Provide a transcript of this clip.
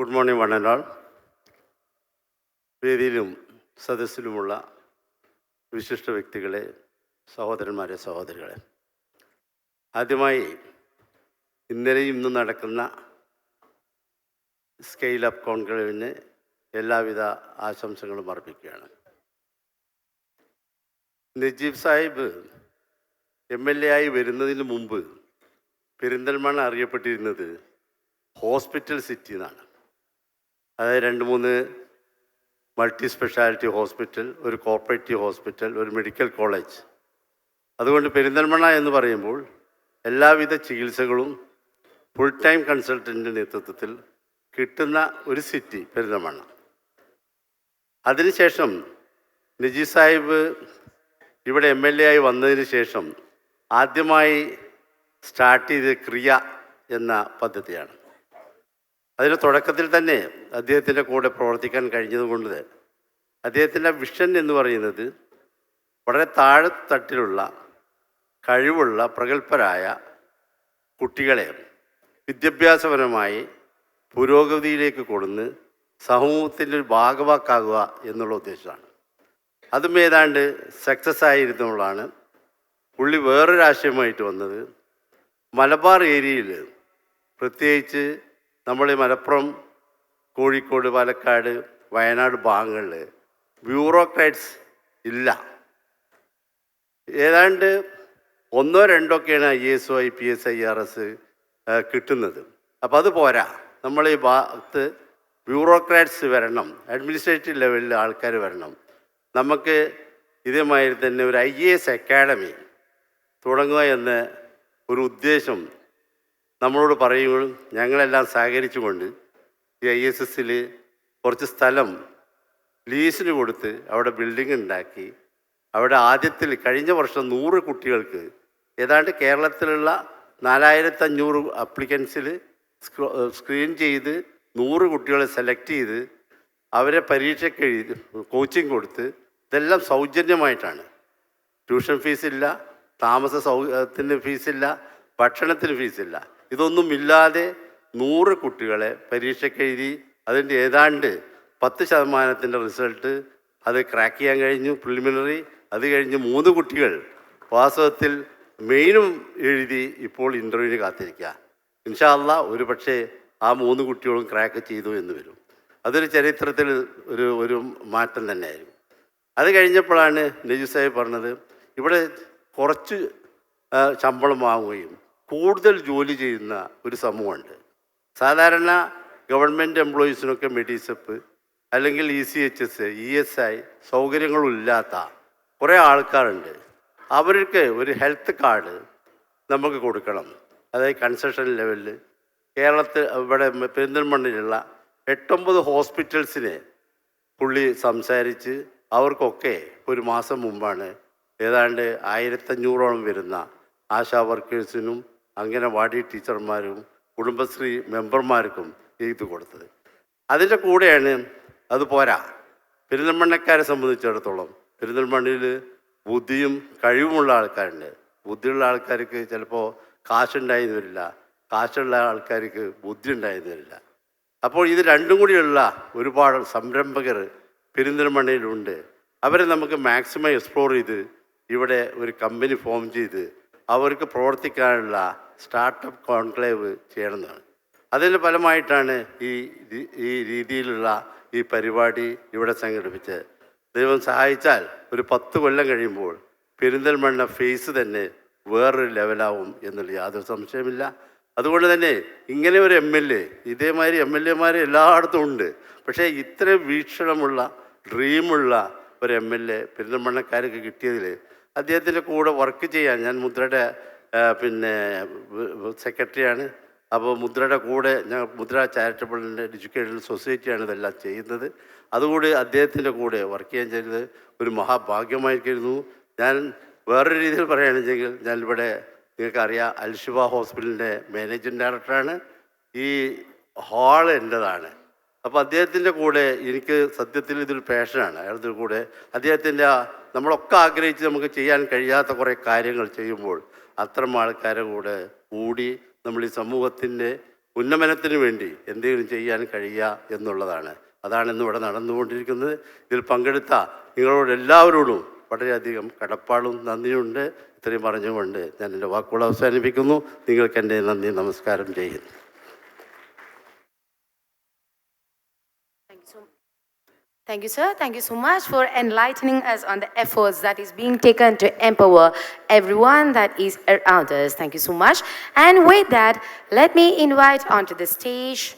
Good morning ആൾ വേദിയിലും സദസ്സിലുമുള്ള വിശിഷ്ട വ്യക്തികളെ സഹോദരന്മാരെ സഹോദരികളെ. ആദ്യമായി ഇന്നലെയും ഇന്നും നടക്കുന്ന സ്കെയിൽ അപ്പ് കോൺക്ലേവിന് എല്ലാവിധ ആശംസകളും അർപ്പിക്കുകയാണ്. Najeeb Sahib M L A ആയി വരുന്നതിന് മുമ്പ് പെരിന്തൽമണ്ണ അറിയപ്പെട്ടിരുന്നത് ഹോസ്പിറ്റൽ സിറ്റി എന്നാണ്. അതായത് രണ്ട് മൂന്ന് മൾട്ടി സ്പെഷ്യാലിറ്റി ഹോസ്പിറ്റൽ ഒരു കോപ്പറേറ്റീവ് ഹോസ്പിറ്റൽ ഒരു മെഡിക്കൽ കോളേജ്. അതുകൊണ്ട് പെരിന്തൽമണ്ണ എന്ന് പറയുമ്പോൾ എല്ലാവിധ ചികിത്സകളും ഫുൾ ടൈം കൺസൾട്ടന്റെ നേതൃത്വത്തിൽ കിട്ടുന്ന ഒരു സിറ്റി പെരിന്തൽമണ്ണ. അതിനുശേഷം നിജി സാഹിബ് ഇവിടെ എം എൽ എ ആയി വന്നതിന് ശേഷം ആദ്യമായി സ്റ്റാർട്ട് ചെയ്ത ക്രിയ എന്ന പദ്ധതിയാണ്. അതിന് തുടക്കത്തിൽ തന്നെ അദ്ദേഹത്തിന്റെ കൂടെ പ്രവർത്തിക്കാൻ കഴിഞ്ഞതുകൊണ്ട് അദ്ദേഹത്തിന്റെ വിഷൻ എന്ന് പറയുന്നത് വളരെ താഴെത്തട്ടിലുള്ള കഴിവുള്ള പ്രഗത്ഭരായ കുട്ടികളെ വിദ്യാഭ്യാസപരമായി പുരോഗതിയിലേക്ക് കൊടുന്ന് സമൂഹത്തിന്റെ ഒരു ഭാഗവാക്കാകുക എന്നുള്ള ഉദ്ദേശമാണ്. അതും ഏതാണ്ട് സക്സസ് ആയിരുന്നുള്ളതാണ്. പുള്ളി വേറൊരു ആശയമായിട്ട് വന്നത് മലബാർ ഏരിയയിൽ പ്രത്യേകിച്ച് നമ്മൾ മലപ്പുറം കോഴിക്കോട് പാലക്കാട് വയനാട് ഭാഗങ്ങളിൽ ബ്യൂറോക്രാറ്റ്സ് ഇല്ല. ഏതാണ്ട് ഒന്നോ രണ്ടോ ഒക്കെയാണ് I S O I P S I R S കിട്ടുന്നത്. അപ്പം അത് പോരാ. നമ്മൾ ഈ ഭാഗത്ത് ബ്യൂറോക്രാറ്റ്സ് വരണം. അഡ്മിനിസ്ട്രേറ്റീവ് ലെവലിൽ ആൾക്കാർ വരണം. നമുക്ക് ഇതേമാതിരി തന്നെ ഒരു ഐ എ എസ് അക്കാഡമി തുടങ്ങുക എന്ന ഒരു ഉദ്ദേശം നമ്മളോട് പറയുകയും ഞങ്ങളെല്ലാം സഹകരിച്ചുകൊണ്ട് ഈ ഐ എസ് എസിൽ കുറച്ച് സ്ഥലം ലീസിന് കൊടുത്ത് അവിടെ ബിൽഡിംഗ് ഉണ്ടാക്കി. അവിടെ ആദ്യത്തിൽ കഴിഞ്ഞ വർഷം നൂറ് കുട്ടികൾക്ക് ഏതാണ്ട് കേരളത്തിലുള്ള നാലായിരത്തഞ്ഞൂറ് അപ്ലിക്കൻസിൽ സ്ക്രീൻ ചെയ്ത് നൂറ് കുട്ടികളെ സെലക്ട് ചെയ്ത് അവരെ പരീക്ഷയ്ക്ക് എഴുതി കോച്ചിങ് കൊടുത്ത് ഇതെല്ലാം സൗജന്യമായിട്ടാണ്. ട്യൂഷൻ ഫീസില്ല താമസ സൗ ഫീസില്ല ഭക്ഷണത്തിന് ഫീസില്ല ഇതൊന്നും ഇല്ലാതെ നൂറ് കുട്ടികളെ പരീക്ഷയ്ക്ക് എഴുതി അതിന്റെ ഏതാണ്ട് പത്ത് ശതമാനത്തിന്റെ റിസൾട്ട് അത് ക്രാക്ക് ചെയ്യാൻ കഴിഞ്ഞു. പ്രിലിമിനറി അത് കഴിഞ്ഞ് മൂന്ന് കുട്ടികൾ വാസ്തവത്തിൽ മെയിനും എഴുതി ഇപ്പോൾ ഇന്റർവ്യൂവിന് കാത്തിരിക്കുക. ഇൻഷാല്ല ഒരു പക്ഷേ ആ മൂന്ന് കുട്ടികളും ക്രാക്ക് ചെയ്തു എന്ന് വരും. അതൊരു ചരിത്രത്തിൽ ഒരു ഒരു മാറ്റം തന്നെയായിരുന്നു അത് കഴിഞ്ഞപ്പോഴാണ് നജീബ് സാഹിബ് പറഞ്ഞത് ഇവിടെ കുറച്ച് ശമ്പളം വാങ്ങുകയും കൂടുതൽ ജോലി ചെയ്യുന്ന ഒരു സമൂഹമുണ്ട്. സാധാരണ ഗവൺമെന്റ് എംപ്ലോയീസിനൊക്കെ മെഡിസെപ്പ് അല്ലെങ്കിൽ E C H S E S I സൗകര്യങ്ങളില്ലാത്ത കുറേ ആൾക്കാരുണ്ട്. അവർക്ക് ഒരു ഹെൽത്ത് കാർഡ് നമുക്ക് കൊടുക്കണം. അതായത് കൺസെഷൻ ലെവലിൽ കേരളത്തിൽ ഇവിടെ പെരിന്തൽമണ്ണിലുള്ള എട്ടൊമ്പത് ഹോസ്പിറ്റൽസിനെ പുള്ളി സംസാരിച്ച് അവർക്കൊക്കെ ഒരു മാസം മുമ്പാണ് ഏതാണ്ട് ആയിരത്തഞ്ഞൂറോളം വരുന്ന ആശാ വർക്കേഴ്സിനും അംഗനവാടി ടീച്ചർമാരും കുടുംബശ്രീ മെമ്പർമാർക്കും എഴുതി കൊടുത്തത്. അതിന്റെ കൂടെയാണ് അത് പോരാ. പെരിന്തൽമണ്ണക്കാരെ സംബന്ധിച്ചിടത്തോളം പെരിന്തൽമണ്ണിൽ ബുദ്ധിയും കഴിവുമുള്ള ആൾക്കാരുണ്ട്. ബുദ്ധിയുള്ള ആൾക്കാർക്ക് ചിലപ്പോൾ കാശുണ്ടായെന്ന് വരില്ല. കാശുള്ള ആൾക്കാർക്ക് ബുദ്ധി ഉണ്ടായെന്ന് വരില്ല. അപ്പോൾ ഇത് രണ്ടും കൂടിയുള്ള ഒരുപാട് സംരംഭകർ പെരിന്തൽമണ്ണയിലുണ്ട് അവരെ നമുക്ക് മാക്സിമം എക്സ്പ്ലോർ ചെയ്ത് ഇവിടെ ഒരു കമ്പനി ഫോം ചെയ്ത് അവർക്ക് പ്രവർത്തിക്കാനുള്ള സ്റ്റാർട്ടപ്പ് കോൺക്ലേവ് ചെയ്യണമെന്നാണ്. അതിന്റെ ഫലമായിട്ടാണ് ഈ ഈ രീതിയിലുള്ള ഈ പരിപാടി ഇവിടെ സംഘടിപ്പിച്ചത്. ദൈവം സഹായിച്ചാൽ ഒരു പത്ത് കൊല്ലം കഴിയുമ്പോൾ പെരിന്തൽമണ്ണ ഫേസ് തന്നെ വേറൊരു ലെവലാവും എന്നുള്ള യാതൊരു സംശയമില്ല അതുകൊണ്ട് തന്നെ ഇങ്ങനെ ഒരു എം എൽ എ ഇതേമാതിരി എം എൽ എമാർ എല്ലായിടത്തും ഉണ്ട്. പക്ഷേ ഇത്രയും വീക്ഷണമുള്ള ഡ്രീമുള്ള ഒരു എം എൽ എ പെരിന്തൽമണ്ണക്കാർക്ക് കിട്ടിയതിൽ അദ്ദേഹത്തിന്റെ കൂടെ വർക്ക് ചെയ്യാൻ ഞാൻ മുദ്രയുടെ പിന്നെ സെക്രട്ടറിയാണ് അപ്പോൾ മുദ്രയുടെ കൂടെ ഞാൻ മുദ്ര ചാരിറ്റബിൾ എഡ്യൂക്കേഷൻ സൊസൈറ്റിയാണ് ഇതെല്ലാം ചെയ്യുന്നത്. അതുകൂടി അദ്ദേഹത്തിന്റെ കൂടെ വർക്ക് ചെയ്യാൻ ചെയ്തത് ഒരു മഹാഭാഗ്യമായിരിക്കുന്നു. ഞാൻ വേറൊരു രീതിയിൽ പറയുകയാണെങ്കിൽ ഞാൻ ഇവിടെ നിങ്ങൾക്കറിയാം അൽഷിബ ഹോസ്പിറ്റലിന്റെ മാനേജിങ് ഡയറക്ടറാണ് ഈ ഹാൾ എന്റെതാണ് അപ്പോൾ അദ്ദേഹത്തിന്റെ കൂടെ എനിക്ക് സത്യത്തിൽ ഇതൊരു പാഷനാണ് അയാളുടെ കൂടെ അദ്ദേഹത്തിന്റെ നമ്മളൊക്കെ ആഗ്രഹിച്ച് നമുക്ക് ചെയ്യാൻ കഴിയാത്ത കുറേ കാര്യങ്ങൾ ചെയ്യുമ്പോൾ അത്തരം ആൾക്കാരെ കൂടെ കൂടി നമ്മൾ ഈ സമൂഹത്തിന്റെ ഉന്നമനത്തിന് വേണ്ടി എന്തെങ്കിലും ചെയ്യാൻ കഴിയുക എന്നുള്ളതാണ്. അതാണ് ഇന്ന് ഇവിടെ നടന്നുകൊണ്ടിരിക്കുന്നത്. ഇതിൽ പങ്കെടുത്ത നിങ്ങളോട് എല്ലാവരോടും വളരെയധികം കടപ്പാടും നന്ദിയുണ്ട്. ഇത്രയും പറഞ്ഞുകൊണ്ട് ഞാൻ എന്റെ വാക്കുകൾ അവസാനിപ്പിക്കുന്നു. നിങ്ങൾക്ക് എന്റെ നന്ദി നമസ്കാരം. ചെയ്യുന്നു Thank you, sir. Thank you so much for enlightening us on the efforts that is being taken to empower everyone that is around us. Thank you so much. And with that, let me invite onto the stage